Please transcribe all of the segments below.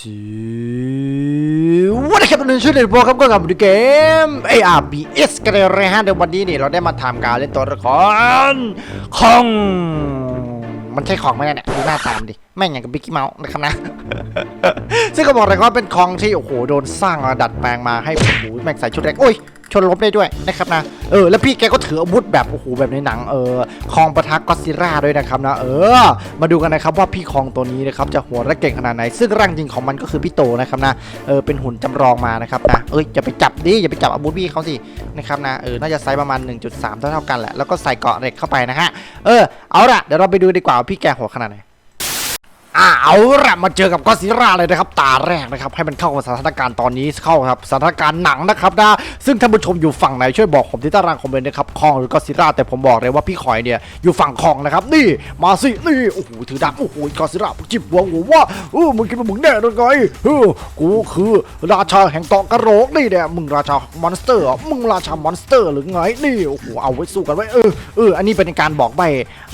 สิวันนี้ครับทุกคนชื่อเล่นโปรครับก็กลับมาดูเกม ARBS กันเลยนะฮะเดี๋ยววันนี้นี่เราได้มาทำการเล่นตัวละครของมันใช่ของไหมเนี่ยดูหน้าตามดิ แม่งอย่างกับบิ๊กเมาส์นะครับนะ ซึ่งก็บอกเลยว่าเป็นของที่ โอ้โห โดนสร้างดัดแปลงมาให้โอ้โหแม่งใส่ชุดแรกโอ้ย ชนลบได้ด้วยนะครับนะเออแล้วพี่แกก็ถืออาวุธแบบโอ้โหแบบในหนังเออคองประทะก็ซิลล่าด้วยนะครับนะเออ มาดูกันนะครับว่าพี่คองตัวนี้นะครับจะหัวและเก่งขนาดไหน ซึ่งร่างจริงของมันก็คือพี่โตนะครับนะเออเป็นหุ่นจำลองมานะครับนะเอ้ยอย่าไปจับดิอย่าไปจับอาวุธพี่เขาสินะครับนะเออน่าจะไซส์ประมาณ 1.3 เท่าเท่ากันแหละแล้วก็ใส่เกราะเหล็กเข้าไปนะฮะเออเอาละเดี๋ยวเราไปดูดีกว่าว่าพี่แกโหัวขนาดไหน อ่าเอาละมาเจอกับก็อดซิลล่าเลยนะครับ ตาแรกนะครับ ให้มันเข้ากับสถานการณ์ตอนนี้เข้าครับสถานการณ์หนังนะครับนะซึ่งท่านผู้ชมอยู่ฝั่งไหนช่วยบอกผมที่ใต้ล่างคอมเมนต์นะครับคองหรือก็อดซิลล่าแต่ผมบอกเลยว่าพี่คอยเนี่ยอยู่ฝั่งคองนะครับนี่มาสินี่โอ้โหถือดาบโอ้โหก็ซิลล่าจิบหัวหัวว่าเออมึงคิดว่ามึงแน่หรือไงเออกูคือราชาแห่งเกาะกระโหลกนี่เนี่ยมึงราชามอนสเตอร์มึงราชามอนสเตอร์หรือไงนี่โอ้โหเอาไว้สู้กันไว้เออเอออันนี้เป็นการบอกใบ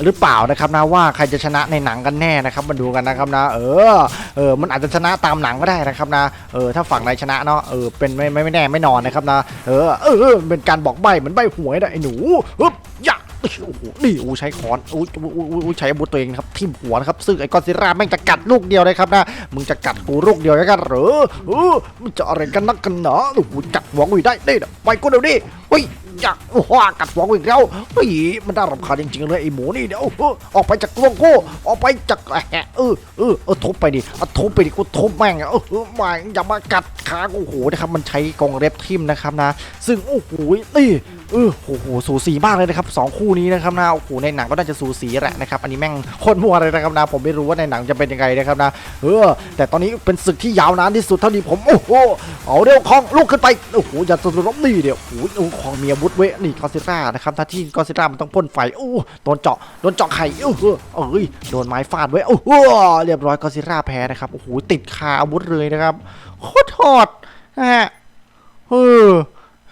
หรือเปล่านะครับนะว่าใครจะชนะในหนังกันแน่นะครับมาดูกันนะครับนะ เออเออมันอาจจะชนะตามหนังก็ได้นะครับนะเออถ้าฝั่งใดชนะเนาะเออเป็นไม่ไม่ไม่แน่ไม่นอนนะครับนะเออเออเป็นการบอกใบเหมือนใบหวยนะไอ้หนูฮึบยะโอ้โหนี่อูใช้ค้อนอู้อู้อู้อู้ใช้อาวุธตัวเองนะครับทิ่มหัวนะครับซึ่งไอ้กอดซิลล่าแม่งจะกัดลูกเดียวเลยครับนะมึงจะกัดกูลูกเดียวกันเหรอเออมันจะอะไรกันนักกันหนาโอ้โหกัดหัวกูอีกได้ได้ไปกูเดี๋ยวนี้เฮ้ย อยากว้ากัดฟองอีกแล้วเฮ้ยมันน่ารำคาญจริงๆเลยไอ้หมูนี่เดี๋ยวอออกไปจากกวงกูออกไปจากแหะเออเออเออทุบไปดิอาทุบไปดิกูทุบแม่งเออไม่อย่ามากัด ขากูโอ้โหนะครับมันใช้กรงเล็บทิมนะครับนะ ซึ่งโอ้โหนี่เออโอ้โหสูสีมากเลยนะครับสองคู่นี้นะครับนะโอ้โหในหนังก็น่าจะสูสีแหละนะครับอันนี้แม่งโคตรมัวเลยนะครับนะผมไม่รู้ว่าในหนังจะเป็นยังไงนะครับนะเออแต่ตอนนี้เป็นศึกที่ยาวนานที่สุดเท่าที่ผมโอ้โหเอาเร็วคองลุกขึ้นไปโอ้โหอย่าสุดลบนี่เดี๋ยวโอ้โหของมียบุตเวะนี่กอซิล่านะครับถ้าที่กอซิล่ามันต้องพ่นไฟโอ้โดนเจาะโดนเจาะไข่โอ้โหเอ้ยโดนไม้ฟาดไว้โอ้โหเรียบร้อยกอซิล่าแพ้นะครับโอ้โหติดคาอาวุธเลยนะครับ โคตรโหดนะฮะเออ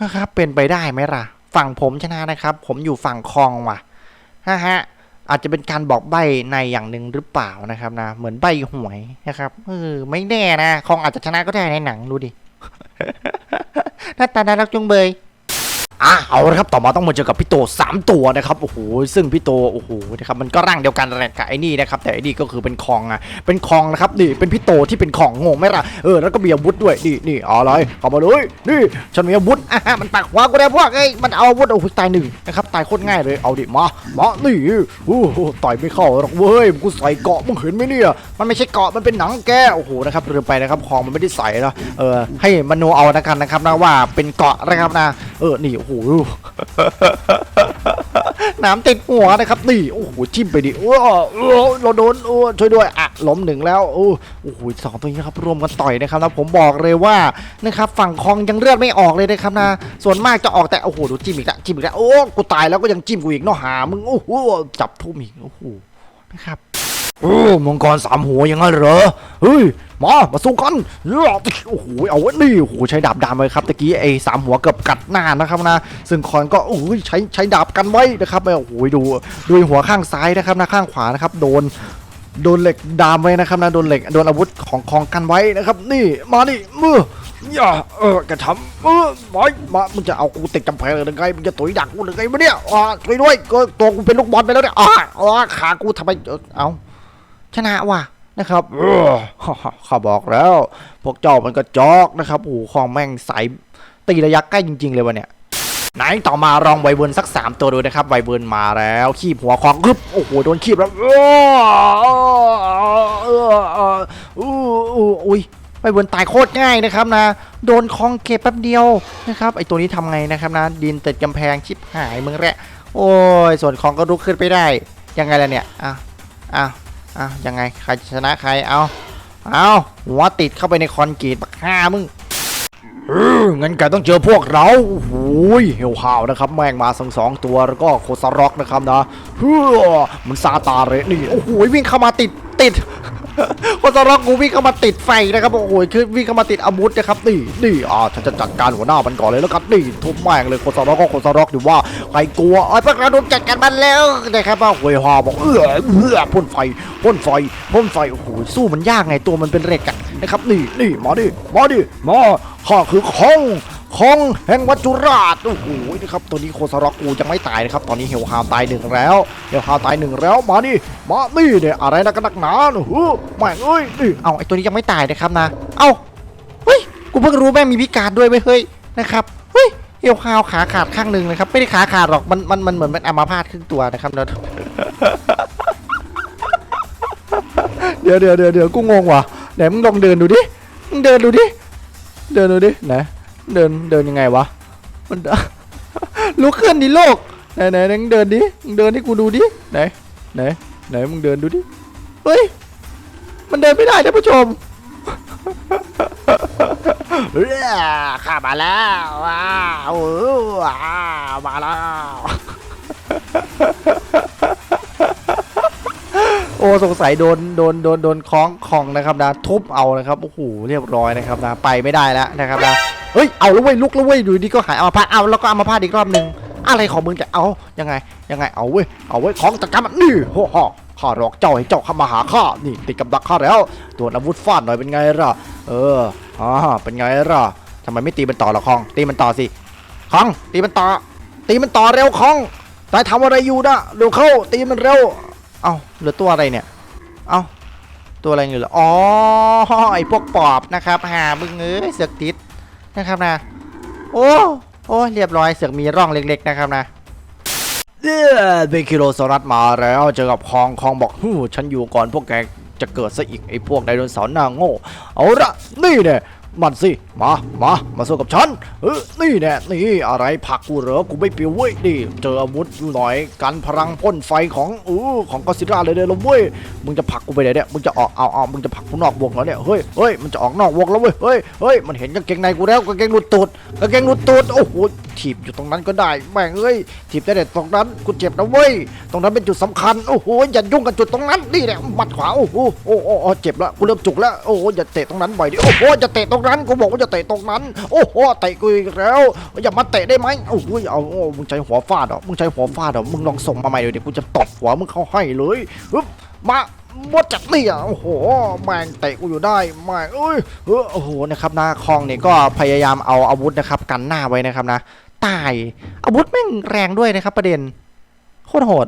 นะครับเป็นไปได้ไหมล่ะ ฝั่งผมชนะนะครับ ผมอยู่ฝั่งคลองว่ะนะฮะอาจจะเป็นการบอกใบในอย่างหนึ่งหรือเปล่านะครับนะ เหมือนใบหวยนะครับเออไม่แน่นะคลองอาจจะชนะก็ได้ในหนังดูดิหน้าตาน่ารักจุงเบย อะเอาละครับต่อมาต้องมาเจอกับพี่โตสามตัวนะครับโอ้โหซึ่งพี่โตโอ้โหนะครับมันก็ร่างเดียวกันแหละกับไอ้นี่นะครับแต่ไอ้นี่ก็คือเป็นคองอะเป็นคองนะครับนี่เป็นพี่โตที่เป็นของงงไหมล่ะเออแล้วก็มีอาวุธด้วยนี่นี่เอาอะไรเข้ามาเลยนี่ฉันมีอาวุธอะมันปักหัวกูได้พวกไอ้มันเอาอาวุธโอ้โหตายหนึ่งนะครับตายโคตรง่ายเลยเอาดิมามานี่โอ้โหต่อยไม่เข้าหรอกเว้ยกูใส่เกาะมึงเห็นไหมเนี่ยมันไม่ใช่เกาะมันเป็นหนังแกโอ้โหนะครับลืมไปนะครับคองมันไม่ได้ใส่นะเออให้มโนเอานะครับนะครับนะว่าเป็นเกาะนะครับนะเออนี่โอ้โหน้ำติดหัวนะครับนี่โอ้โหจิ้มไปดิโอ้เราโดนโอ้ช่วยด้วยอะล้มหนึ่งแล้วโอ้โหสองตัวนี้ครับรวมกันต่อยนะครับแล้วผมบอกเลยว่านะครับฝั่งคองยังเลือดไม่ออกเลยนะครับนะ ส่วนมากจะออกแต่โอ้โหดูจิ้มอีกแล้วจิ้มอีกแล้วโอ้กูตายแล้วก็ยังจิ้มกูอีกเนาะหามึงโอ้โหจับทุ่มอีกโอ้โหนะครับโอ้มังกรสามหัวยังงั้นเหรอเฮ้ย มามาสู้กันโอ้โหเอาไว้นี่โอ้โหใช้ดาบดำเลยครับตะกี้ไอ้สามหัวเกือบกัดหน้านะครับนะ ซึ่งคอนก็โอ้ยใช้ใช้ดาบกันไว้นะครับโอ้โหดูดูหัวข้างซ้ายนะครับนะข้างขวานะครับโดนโดนเหล็กดามไว้นะครับนะโดนเหล็กโดนอาวุธของคองกันไว้นะครับ นี่มานี่มืออย่าเออกระทำเออมามามึงจะเอากูติดกำแพงหรือไงมึงจะตุยดักกูหรือไงวะเนี่ยอ่าช่วยด้วยก็ตัวกูเป็นลูกบอลไปแล้วเนี่ยอ่าอ่าขากูทำไมเออเอาชนะว่ะ นะครับข้าบอกแล้ว พวกเจ้ามันก็จอกนะครับโอ้โหของแม่งใสตีระยะใกล้จริง ๆ เลยวันเนี้ยไหนต่อมาลองไวเบิร์นสักสามตัวดูนะครับไวเบิร์นมาแล้ว ขีบหัวของกึบโอ้โหโดนขีบแล้วเออเออเอออุ้ยไวเบิร์นตายโคตรง่ายนะครับนะ โดนคองเก็บแป๊บเดียวนะครับไอตัวนี้ทำไงนะครับนะ ดินติดกำแพงชิบหายมึงแหละโอ้ยส่วนคองก็ลุกขึ้นไปได้ ยังไงล่ะเนี่ยอะอะ อ้าวยังไงใครชนะใครเอาเอาหัวติดเข้าไปในคอนกรีตปักห้ามึงเอองั้นแกต้องเจอพวกเราโอ้โหเฮลฮาวนะครับ แม่งมาสองสองตัวแล้วก็โคซาร็อกนะครับนะเฮ้อมันซาตาเลยนี่โอ้โหวิ่งเข้ามาติดติด โคซารอกกูวิ่งเข้ามาติดไฟนะครับโอ้โหคือวิ่งเข้ามาติดอาวุธนะครับนี่นี่อ่าฉันจะจัดการหัวหน้ามันก่อนเลยแล้วกันนี่ทุบแม่งเลยโคซารอกก็โคซารอกอยู่ว่าใครกลัวไอ้พวกเราโดนจัดการมันแล้วนะครับว่าหวยหอบอกเออเออพ่นไฟพ่นไฟพ่นไฟโอ้โหสู้มันยากไงตัวมันเป็นเหล็กอะนะครับนี่นี่มาดิมาดิมาข้าคือคอง คองแห่งวัจุราชโอ้โหนะครับตัวนี้โคซารอกกูยังไม่ตายนะครับตอนนี้เฮลฮาวตายหนึ่งแล้วเฮลฮาวตายหนึ่งแล้วมาดิมานี่เนี่ยอะไรนะกันนักหนาโอ้โหแม่งเอ้ยนี่เอาไอ้ตัวนี้ยังไม่ตายนะครับนะ เอ้าเฮ้ยกูเพิ่งรู้แม่มีพิการด้วยเว้ยเฮ้ยนะครับเฮ้ยเฮลฮาวขาขาดข้างหนึ่งนะครับ ไม่ได้ขาขาดหรอกมันมันมันเหมือนมันอัมาพาตครึ่งตัวนะครับเนอะเดี๋ยวเดี๋ยวเดี๋ยวเดี๋ยวกูงงว่ะไหนมึงลองเดินดูดิมึงเดินดูดิเดินดูดิไหน เดินเดินยังไงวะ มัน ลุกขึ้นดิโลก ไหนไหนมึงเดินดิมึงเดินให้กูดูดิ ไหนไหนไหนมึงเดินดูดิ เฮ้ย มันเดินไม่ได้ท่านผู้ชมเอ้อข้ามาแล้วว้าวว้าวมาแล้ว โอ้สงสัยโดนโดนโดนโดนคล้องคองนะครับนะทุบเอานะครับโอ้โหเรียบร้อยนะครับนะไปไม่ได้แล้วนะครับนะเฮ้ยเอาแล้วเว้ยลุกแล้วเว้ยอยู่ดีก็หายเอามาพาดเอาแล้วก็เอามาพาดอีกรอบหนึ่งอะไรของมึงจะเอายังไงยังไงเอาเว้ยเอาเว้ยของจัดการมันนี่โอ้โหข้าหลอกเจ้าให้เจ้าเข้ามาหาข้านี่ติดกับดักข้าแล้วตัวอาวุธฟาดหน่อยเป็นไงล่ะเอออ่าเป็นไงล่ะทำไมไม่ตีมันต่อละคอง ตีมันต่อสิคองตีมันต่อ ตีมันต่อเร็วคองนายทำอะไรอยู่นะเร็วเข้าตีมันเร็ว เอ้าเหลือตัวอะไรเนี่ย เอ้าตัวอะไรอยู่เหรออ๋อไอพวกปอบนะครับหามึงเอ้ยเสือกติดนะครับนะ โอ้โอ้เรียบร้อยเสือกมีร่องเล็ก ๆ นะครับนะเอ้อเบคิโลซอรัสมาแล้วเจอกับคองคองบอกฮู้ฉันอยู่ก่อนพวกแกจะเกิดซะอีกไอพวกไดโนเสาร์หน้าโง่เอาละนี่เนี่ย มันสิ มา มา มาสู้กับฉัน เออนี่แน่ นี่อะไรผักกูเหรอ กูไม่เปรียวเว้ยนี่เจออาวุธหน่อยกันพลังพ่นไฟของเออของกอซิล่าเลยเด้อละเว้ย มึงจะผักกูไปไหนเนี่ย มึงจะออก เอาเอามึงจะผักกูนอกวงเหรอเนี่ย เฮ้ยเฮ้ยมันจะออกนอกวงแล้วเว้ย เฮ้ยเฮ้ยมันเห็นกางเกงในกูแล้วกางเกงหลุดตูดกางเกงหลุดตูด โอ้โห ถีบอยู่ตรงนั้นก็ได้แม่งเอ้ยถีบได้แต่ตรงนั้นกูเจ็บนะเว้ยตรงนั้นเป็นจุดสำคัญโอ้โหอย่ายุ่งกับจุดตรงนั้นนี่แหละมัดขวาโอ้โหโอ้โหโอ้เจ็บแล้วกูเริ่มจุกแล้วโอ้โหอย่าเตะตรงนั้นบ่อยดิโอ้โหอย่าเตะตรงนั้นกูบอกว่าอย่าเตะตรงนั้น โอ้โหเตะกูอีกแล้วอย่ามาเตะได้ไหมโอ้โหเอาโอ้มึงใช้หัวฟาดเหรอมึงใช้หัวฟาดเหรอมึงลองส่งมาใหม่เดี๋ยวกูจะตบหัวมึงเข้าให้เลยฮึบมา มดจากนี่อะโอ้โหแม่งเตะกูอยู่ได้แม่งเอ้ยเออโอ้โหนะครับนาคองเนี่ยก็พยายามเอาอาวุธนะครับ กันหน้าไว้นะครับนะตายอาวุธแม่งแรงด้วยนะครับ ประเด็นโคตรโหด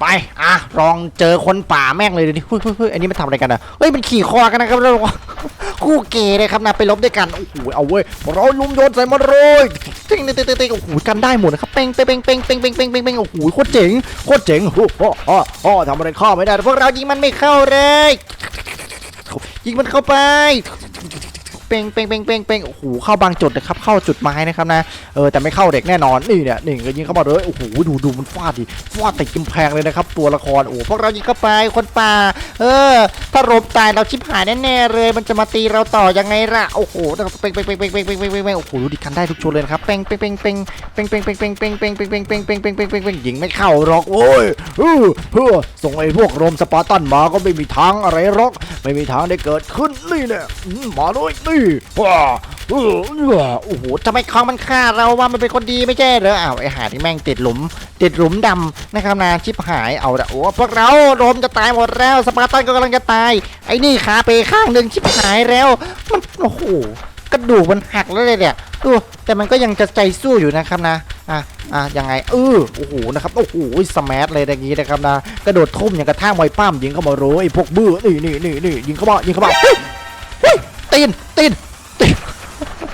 ไป อะ ลองเจอคนป่าแม่งเลยดิเฮ้ยเฮ้ยอันนี้มันทำอะไรกันอะ เฮ้ย มันขี่คอกันนะครับแล้วคู่เกย์เลยครับนะ ไปลบด้วยกัน โอ้โห เอาเว้ย เราลุมโยนใส่มันเลยติ๊งติ๊งติ๊งติ๊งติ๊งโอ้โหกันได้หมดนะครับ เป้งเป้งเป้งเป้งเป้งเป้งเป้งเป้งเป้งโอ้โห โคตรเจ๋ง โคตรเจ๋ง โอ้โหอ๋ออ๋อทำอะไรข้าไม่ได้ พวกเรายิงมันไม่เข้าเลย ยิงมันเข้าไป เป้งเป้งเป้งเป้งเป้งโอ้โหเข้าบางจุดนะครับเข้าจุดไม้นะครับนะเออแต่ไม่เข้าเด็กแน่นอนนี่เนี่ยนี่ก็ยิงเข้ามาเลยโอ้โหดูดูมันฟาดดิฟาดติดกำแพงเลยนะครับตัวละครโอ้พวกเรายิงเข้าไปคนป่า เออ ถ้ารบตายเราชิบหายแน่ๆเลย มันจะมาตีเราต่อยังไงล่ะ โอ้โหเป้งเป้งเป้งเป้งเป้งเป้งเป้งเป้งโอ้โห ดูดิกันได้ทุกชุดเลยครับ เป้งเป้งเป้งเป้งเป้งเป้งเป้งเป้งเป้งเป้งเป้งเป้งเป้งเป้งเป้งเป้งเป้งเป้งยิงไม่เข้าหรอกโอ้ยเออเออส่งไอ้พวกโรมสปาร์ตันมาก็ไม่มีทางอะไรหรอก ไม่มีทางได้เกิดขึ้นนี่แหละมมาเลยนี่ว้า โอ้โหทำไมคองมันฆ่าเราว่ามันเป็นคนดีไม่ใช่เหรออ้าวไอหาที่แม่งติดหลุม ติดหลุมดำนะครับนาชิบหายเอาละโอ้พวกเราโรมจะตายหมดแล้วสปาร์ตันก็กำลังจะตายไอ้นี่ขาเปข้างหนึ่งชิบหายแล้วมันโอ้โหกระดูกมันหักแล้วเลยเนี่ยดูแต่มันก็ยังจะใจสู้อยู่นะครับนะอะอะยังไงเออโอ้โหนะครับโอ้โหสมาร์ทเลยอย่างนี้นะครับนะกระโดดทุ่มอย่างกระทั่งมวยป้ามยิงเข้ามาโรยไอ้พวกบื้อนี่นี่นี่นี่ยิงเข้ามายิงเข้ามาเฮ้ยเฮ้ยตีนตีนตีน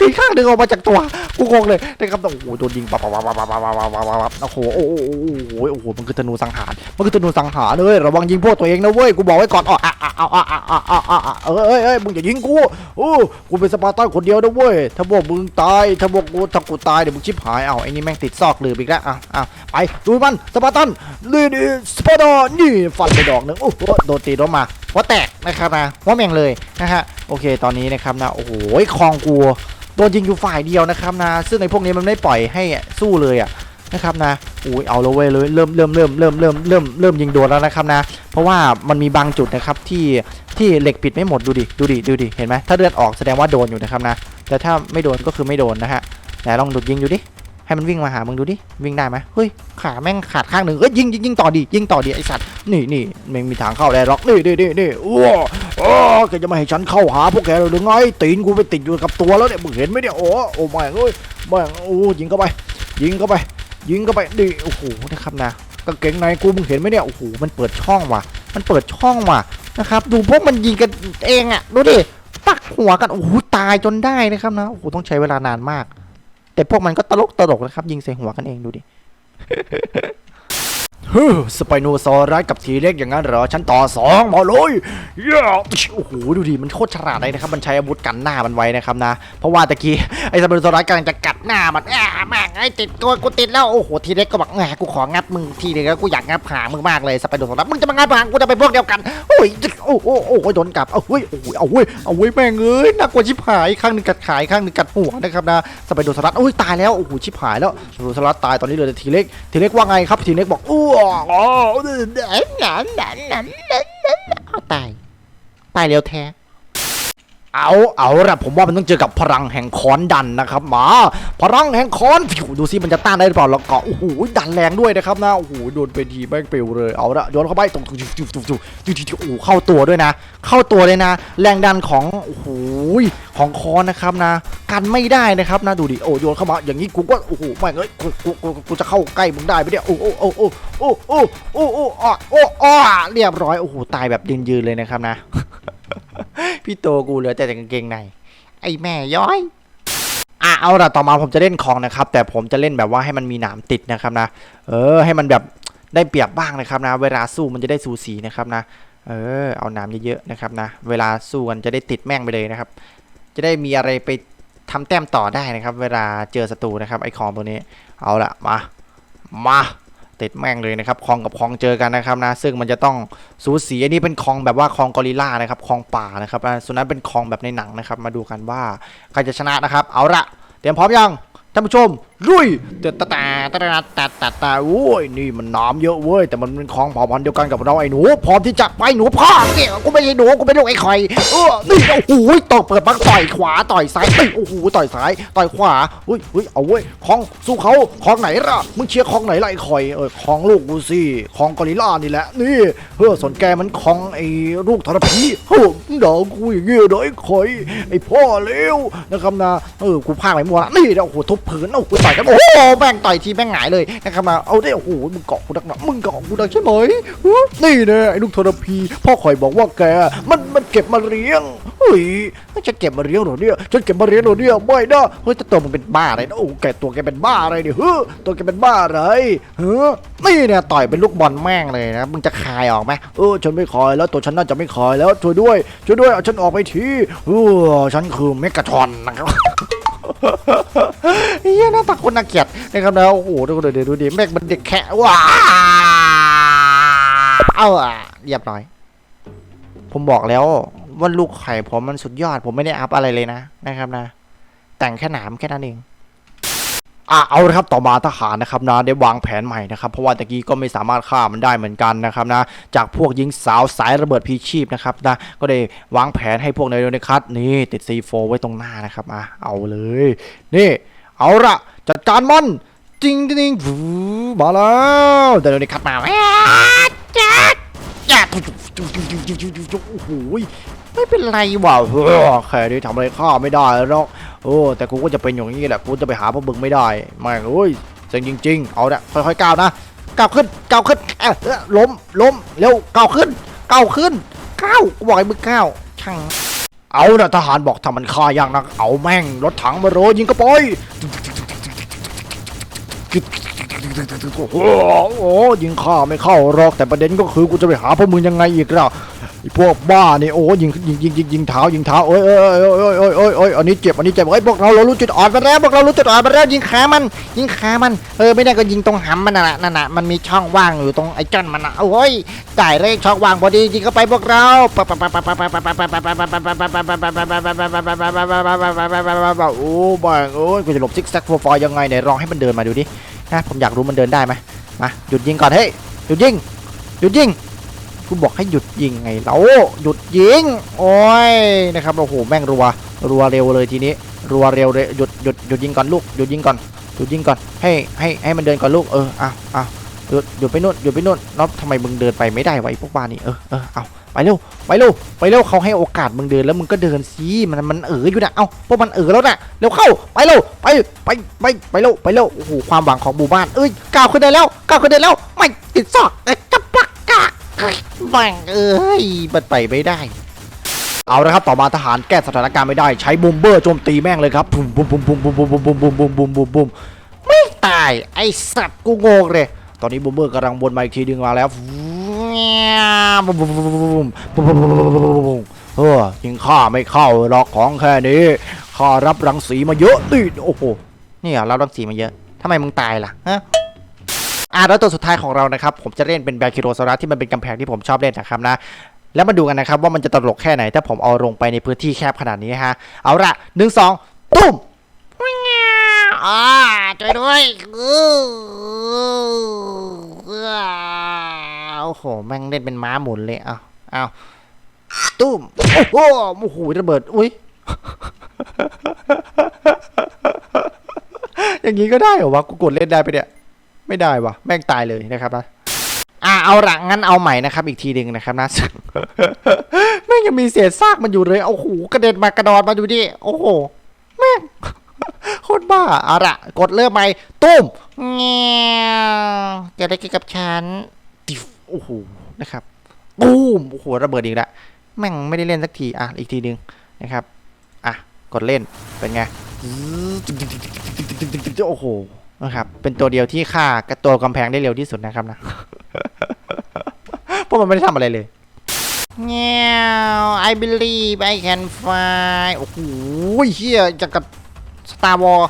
ตีข้างดึงออกมาจากตัวกูงงเลยนะครับโอ้โหโดนยิงปับปับปับปับปับปับปับปับปับโอ้โหโอ้โหโอ้โหมันคือธนูสังหารมันคือธนูสังหารเลยระวังยิงพวกตัวเองนะเว้ยกูบอกไว้ก่อนอ๋ออะอะอะอะอะอะอะอะเอ้ยเอ้ยเอ้ยมึงอย่ายิงกูโอ้กูเป็นสปาร์ตันคนเดียวนะเว้ยถ้าพวกมึงตายถ้าพวกกูถ้ากูตายเดี๋ยวมึงชิบหายเอาไอ้นี่แม่งติดซอกลืมอีกแล้วอะอะไปดูมันสปาร์ตันนี่นี่สปาร์ตันนี่ฟันไปดอกหนึ่งโอ้โหโดนตีโดนมาหัวแตกนะครับนะหัวแม่งเลยนะฮะโอเคตอนนี้นะครับนะโอ้โหคลองกู โดนยิงอยู่ฝ่ายเดียวนะครับนะ ซึ่งในพวกนี้มันไม่ปล่อยให้สู้เลยอะนะครับนะอุ้ยเอาเลยเว้ยเลยเริ่มเริ่มเริ่มเริ่มเริ่มเริ่มเริ่มยิงโดนแล้วนะครับนะ เพราะว่ามันมีบางจุดนะครับที่ที่เหล็กปิดไม่หมดดูดิดูดิดูดิเห็นไหมถ้าเลือดออกแสดงว่าโดนอยู่นะครับนะ แต่ถ้าไม่โดนก็คือไม่โดนนะฮะไหนลองดูดยิงดูดิ ให้มันวิ่งมาหามึงดูดิ วิ่งได้ไหมเฮ้ย ขาแม่งขาดข้างหนึ่งเอ้ยยิงยิงยิงต่อดิ ยิงต่อดิไอสัตว์ นี่นี่ไม่งมีทางเข้าได้หรอกนี่นี่นี่นี่อ้วโอ้แกจะมาให้ฉันเข้าหาพวกแกเลยหรือไง ตีนกูไปติดอยู่กับตัวแล้วเนี่ยมึงเห็นไหมเนี่ย โอ้โอ้แม่งเอ้ยแม่งโอ้ยิงเข้าไป ยิงเข้าไป ยิงเข้าไปดิ โอ้โหนะครับนะกางเกงในกูมึงเห็นไหมเนี่ย โอ้โห มันเปิดช่องว่ะ มันเปิดช่องว่ะนะครับ ดูพวกมันยิงกันเองอะ ดูดิ ปักหัวกัน โอ้โห ตายจนได้นะครับนะ โอ้โห ต้องใช้เวลานานมาก แต่พวกมันก็ตลกตลกนะครับ ยิงใส่หัวกันเองดูดิฮึสไปโนซอรัสกับทีเล็กอย่างนั้นเหรอ ฉันต่อสองมาเลยเย้โอ้โห ดูดิ มันโคตรฉลาดเลยนะครับ มันใช้อาวุธกันหน้ามันไว้นะครับนะ เพราะว่าตะกี้ ไอ้สไปโนซอรัสกำลังจะกั หน้ามันอ่าแม่งไอ้ติดตัวกูติดแล้วโอ้โหทีเล็กก็บอกแหมกูของับมึงทีเล็กแล้วกูอยากงับหางมึงมากเลยสไปโนซอรัสมึงจะมางับหางกูจะไปพวกเดียวกันโอ้ยโอ้โหโอ้โหโดนกลับเอาเฮ้ยโอ้โหเอาเว้ยเอาเว้ยแม่งเอ้ยน่ากลัวชิบหายข้างหนึ่งกัดขายข้างหนึ่งกัดหัวนะครับนะสไปโนซอรัสโอ้ยตายแล้วโอ้โหชิบหายแล้วสไปโนซอรัสตายตอนนี้เหลยทีเล็กทีเล็กว่าไงครับทีเล็กบอกอ้วอ๋อหนานหนนหนานนานหนนเอาตายตายเร็วแท้ เอาเอาละผมว่ามันต้องเจอกับพลังแห่งค้อนดันนะครับหมาพลังแห่งค้อนฟิวดูซิมันจะต้านได้หรือเปล่าแล้วก็โอ้โหดันแรงด้วยนะครับนะโอ้โหโดนไปทีแม่งเปิวเลยเอาละโยนเข้าไปตรงจุ๊บจุ๊บจุ๊บจุ๊บจุ๊บจุ๊บโอ้เข้าตัวด้วยนะ เข้าตัวเลยนะ แรงดันของโอ้โหของค้อนนะครับนะกันไม่ได้นะครับนะดูดิโอ้โยนเข้ามาอย่างนี้กูก็โอ้โหแม่เอ้ยกูกูกูจะเข้าใกล้มึงได้ไหมเนี่ยโอ้โอ้โอ้โอ้โอ้โอ้โอ้โอ้อ้โอ้เรียบร้อยโอ้โหตายแบบยืนยืนๆเลยนะครับนะ พี่โตกูเหลือแต่กางเกงใน ไอ้แม่ย้อยอะเอาละต่อมาผมจะเล่นของนะครับ แต่ผมจะเล่นแบบว่าให้มันมีหนามติดนะครับนะ เออ ให้มันแบบได้เปรียบบ้างนะครับนะ เวลาสู้มันจะได้สูสีนะครับนะ เออ เอาหนามเยอะๆนะครับนะ เวลาสู้กันจะได้ติดแม่งไปเลยนะครับ จะได้มีอะไรไปทำแต้มต่อได้นะครับ เวลาเจอศัตรูนะครับไอของตัวนี้ เอาละมา มา ติดแม่งเลยนะครับคองกับคองเจอกันนะครับนะซึ่งมันจะต้องสูสีอันนี้เป็นคองแบบว่าคองกอริลลานะครับคองป่านะครับส่วนนั้นเป็นคองแบบในหนังนะครับ มาดูกันว่าใครจะชนะนะครับ เอาละเตรียมพร้อมยังท่านผู้ชม ลุยเตะตาตาตาตาตาตาโอ้ยนี่มันน้ำเยอะเว้ยแต่มันเป็นคองเผ่าพันธุ์เดียวกันกับเราไอ้หนูพร้อมที่จะไปหนูพ่อเนี่ยกูไม่ใช่หนูกูเป็นลูกไอ้ข่อยเออนี่โอ้โหตกเปิดบักต่อยขวาต่อยซ้ายเอ้ยโอ้โหต่อยซ้ายต่อยขวาอุ้ยอุ้ยเอาเว้ยคองสู้เขาคองไหนล่ะมึงเชียร์คองไหนล่ะไอ้ข่อยเออคองลูกกูสิคองกอริลลานี่แหละนี่เฮ้อสนแกมันคองไอ้ลูกทรพีเฮ้อมึงเดากูอย่างเงี้ยเด้อไอ้ข่อยไอ้พ่อเลวนะครับนะเออกูพากไปมัวนี่เดี๋ยวโอ้โหทุบผืนโอ้โหอยกันโอ้โหแม่งต่อยทีแม่งหงายเลยนะครับนะเอาได้โอ้โหมึงเกาะกูดักหนะมึงเกาะกูดักใช่ไหมนี่เนี่ยไอ้ลูกทรพีพ่อข่อยบอกว่าแกมันมันเก็บมาเลี้ยงเฮ้ยจะเก็บมาเลี้ยงหรอเนี่ยฉันเก็บมาเลี้ยงหรอเนี่ยไม่นะเฮ้ยแต่ตัวมึงเป็นบ้าอะไรนะโอ้แกตัวแกเป็นบ้าอะไรเนี่ยเฮ้ยตัวแกเป็นบ้าอะไรเฮ้ยนี่เนี่ยต่อยเป็นลูกบอลแม่งเลยนะมึงจะคายออกไหมเออฉันไม่คอยแล้วตัวฉันน่าจะไม่คอยแล้วช่วยด้วยช่วยด้วยเอาฉันออกไปทีเออฉันคือเมกะทอนนะครับ เฮียหน้าตาคนน่าเกลียดนะครับนะโอ้โหดูดูดูดูดิแม่งมันเด็กแค่ว้าเอาอะเรียบร้อย ผมบอกแล้วว่าลูกไข่ผมมันสุดยอด ผมไม่ได้อัพอะไรเลยนะนะครับนะ แต่งแค่หนามแค่นั้นเอง อะเอาละครับต่อมาทหารนะครับนะได้วางแผนใหม่นะครับเพราะว่าตะกี้ก็ไม่สามารถฆ่ามันได้เหมือนกันนะครับนะจากพวกยิงสาวสายระเบิดพีชีพนะครับนะก็ได้วางแผนให้พวกนายโดนคัสนี่ติด C4 ไว้ตรงหน้านะครับอะเอาเลยนี่เอาละจัดการมันจริงจริงฟูมาแล้วเดี๋ยวนี้คัดมาแอ๊ดจัดจัดโอ้โห ไม่เป็นไรว่ะแค่นี้ทำอะไรข้าไม่ได้หรอกโอ้แต่กูก็จะเป็นอย่างนี้แหละกูจะไปหาพวกมึงไม่ได้แม่งเอ้ยเซ็งจริง ๆ เอาละค่อยๆก้าวนะก้าวขึ้นก้าวขึ้นเออล้มล้มเร็วก้าวขึ้นก้าวขึ้นก้าวกูบอกให้มึงก้าวช่างเอานะทหารบอกถ้ามันฆ่ายากนักเอาแม่งรถถังมาโรยยิงกระป๋อยโอ้โหโอ้ยิงข้าไม่เข้าหรอกแต่ประเด็นก็คือกูจะไปหาพวกมึงยังไงอีกล่ะ ไอ้พวกบ้านี่โอ้ยิงยิงยิงยิงยิงเท้ายิงเท้าโอ้ยเอ้ยเอ้ยเอ้ยเอ้ยเอ้ยเอ้ยอันนี้เจ็บอันนี้เจ็บเอ้ยพวกเราเรารู้จุดอ่อนไปแล้วพวกเรารู้จุดอ่อนไปแล้วยิงขามัน ยิงขามันเออไม่ได้ก็ยิงตรงหำมันน่ะนะนั่นน่ะมันมีช่องว่างอยู่ตรงไอ้จ้อนมันน่ะโอ้ยจ่ายเลยช่องว่างพอดียิงเข้าไปพวกเราโอ้บางเอ้ยกูจะหลบซิกแซกโฟฟอยยังไงไหนลองให้มันเดินมาดูดินะผมอยากรู้มันเดินได้ไหมมาหยุดยิงก่อนเฮ้ยหยุดยิงหยุดยิง กูบอกให้หยุดยิงไงเราหยุดยิง โอ้ยนะครับโอ้โหแม่งรัว รัวเร็วเลยทีนี้ รัวเร็วเลยหยุดหยุดหยุดยิงก่อนลูกหยุดยิงก่อนหยุดยิงก่อนให้ให้ให้มันเดินก่อนลูกเอออ้าวอ้าหยุดหยุดไปนู่นหยุดไปนู่นแล้วทำไมมึงเดินไปไม่ได้วะไอ้พวกบ้านนี่เออเออเอาไปเร็วไปเร็วไปเร็วเขาให้โอกาสมึงเดินแล้วมึงก็เดินสิมันมันเอออยู่นะเอ้าพวกมันเออแล้วนะเร็วเข้าไปเร็วไปไปไปไปเร็วไปเร็วโอ้โหความหวังของหมู่บ้านเอ้ยก้าวขึ้นได้แล้วก้าวขึ้นได้แล้วไม่ติดซอกเอ้ย กระปักกะเอ้ยแม่งเอ้ยมันไปไม่ได้ เอาละครับต่อมาทหารแก้สถานการณ์ไม่ได้ ใช้บูมเบอร์โจมตีแม่งเลยครับบุมบุมบุมบุมบุมบุมบุมบุมบุมบุมบุมบุมบุมไม่ตายไอสัตว์กูงงเลย ตอนนี้บูมเบอร์กำลังวนมาอีกทีดึงมาแล้วบุมบุมบุมบุมบุมบุมบุมบุมบุมบุมบุมเออยิงข้าไม่เข้าหรอกของแค่นี้ข้ารับรังสีมาเยอะดิดโอ้โหนี่เหรอรับรังสีมาเยอะทำไมมึงตายล่ะฮะ อ่าแล้วตัวสุดท้ายของเรานะครับ ผมจะเล่นเป็นแบคิโรซอรัสที่มันเป็นกำแพงที่ผมชอบเล่นนะครับนะแล้วมาดูกันนะครับว่ามันจะตลกแค่ไหนถ้าผมเอาลงไปในพื้นที่แคบขนาดนี้ฮะเอาละหนึ่งสองตุ้มอ่าช่วยด้วยโอ้โหแม่งเล่นเป็นม้าหมุนเลยเอาเอาตุ้มโอ้โหโอ้โหระเบิดอุ้ยอย่างนี้ก็ได้เหรอวะกูกดเล่นได้ไปะเนี่ย ไม่ได้วะแม่งตายเลยนะครับนะอ่าเอาละงั้นเอาใหม่นะครับ อีกทีหนึ่งนะครับนะแม่งยังมีเศษซากมันอยู่เลยโอ้โหกระเด็นมากระดอนมาดูดิโอ้โหแม่งโคตรบ้าอาละกดเริ่มใหม่ตุ้มเงี้ยจะได้กินกับฉันติฟโอ้โหนะครับตูมโอ้โหระเบิดอีกแล้วแม่งไม่ได้เล่นสักทีอะอีกทีหนึ่งนะครับอะกดเล่นเป็นไงโอ้โห นะครับ เป็นตัวเดียวที่ฆ่ากระตัวกำแพงได้เร็วที่สุดนะครับนะพราะมันไม่ได้ทำอะไรเลยเงี้ย I believe I can fly โอ้โหเฮียจะกับสตาร์วอล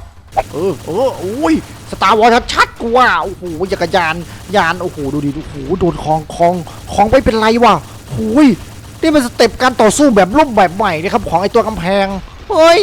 เออเออโอ้ยสตาร์วอลชัดกูว่าโอ้โหจักรยานยานโอ้โหดูดิโอ้โหโดนคลองคลองคลองไม่เป็นไรว่ะโอ้ยนี่เป็นสเต็ปการต่อสู้แบบรูปแบบใหม่นะครับของไอตัวกำแพงเฮ้ย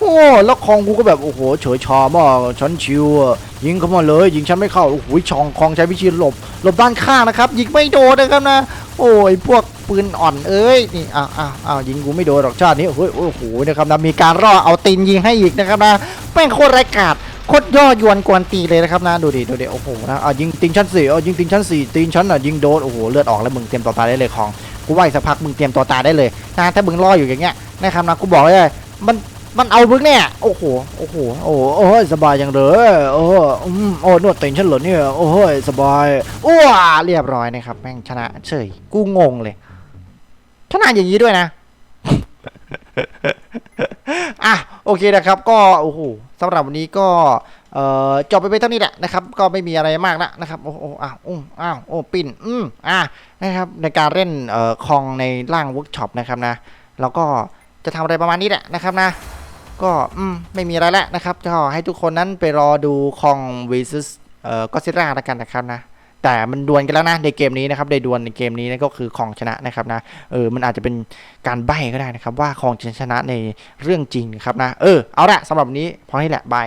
โอ้แล้วคองกูก็แบบโอ้โหเฉยชอมากฉันชิวอะยิงเข้ามาเลย ยิงฉันไม่เข้าโอ้โหชองคองใช้วิธีหลบหลบด้านข้างนะครับ ยิงไม่โดนนะครับนะ โอ้ยพวกปืนอ่อนเอ้ยนี่อ้าวอ้าวอ้าวยิงกูไม่โดนหรอกชาตินี้เฮ้ยโอ้โหนะครับนะมีการรอเอาตีนยิงให้อีกนะครับนะแม่งโคตรไร้กาดโคตรย่อยวนกวนตีเลยนะครับนะดูดิดูดิโอ้โหนะอะยิงตีนชั้นสี่อะยิงตีนชั้นสี่ตีนชั้นอะยิงโดนโอ้โหเลือดออกแล้วมึงเตรียมตัวตายได้เลยของกูว่าอีกสักพักมึงเตรียมตัวตายได้เลยนะถ้ามึงรออยู่อย่างเงี้ยนะครับนะกูบอกเลยมัน มันเอามึงเนี่ยโอ้โหโอ้โหโอ้โหโอ้ยสบายจังเลยโอ้อืมโอ้นวดเต็งฉันเหรอเนี่ยโอ้ยสบายอ้วเรียบร้อยนะครับแม่งชนะเฉยกูงงเลยชนะอย่างนี้ด้วยนะอะโอเคนะครับ ก็โอ้โหสำหรับวันนี้ก็เอ่อจบไปเป็นเท่านี้แหละนะครับ ก็ไม่มีอะไรมากละนะครับโอ้โหอ้าวอุ้มอ้าวโอ้ปิ่นอืมอะนะครับ ในการเล่นเอ่อคองในร่างเวิร์กช็อปนะครับนะ แล้วก็จะทำอะไรประมาณนี้แหละนะครับนะ ก็อืมไม่มีอะไรแล้วนะครับก็ให้ทุกคนนั้นไปรอดูคอง vs เอ่อก็ซิล่าแล้วกันนะครับนะแต่มันดวลกันแล้วนะในเกมนี้นะครับในดวลในเกมนี้นั่นก็คือคองชนะนะครับนะเออมันอาจจะเป็นการใบ้ก็ได้นะครับ ว่าคองชนะในเรื่องจริงครับนะเออเอาละสำหรับนนี้พอให้แหละบาย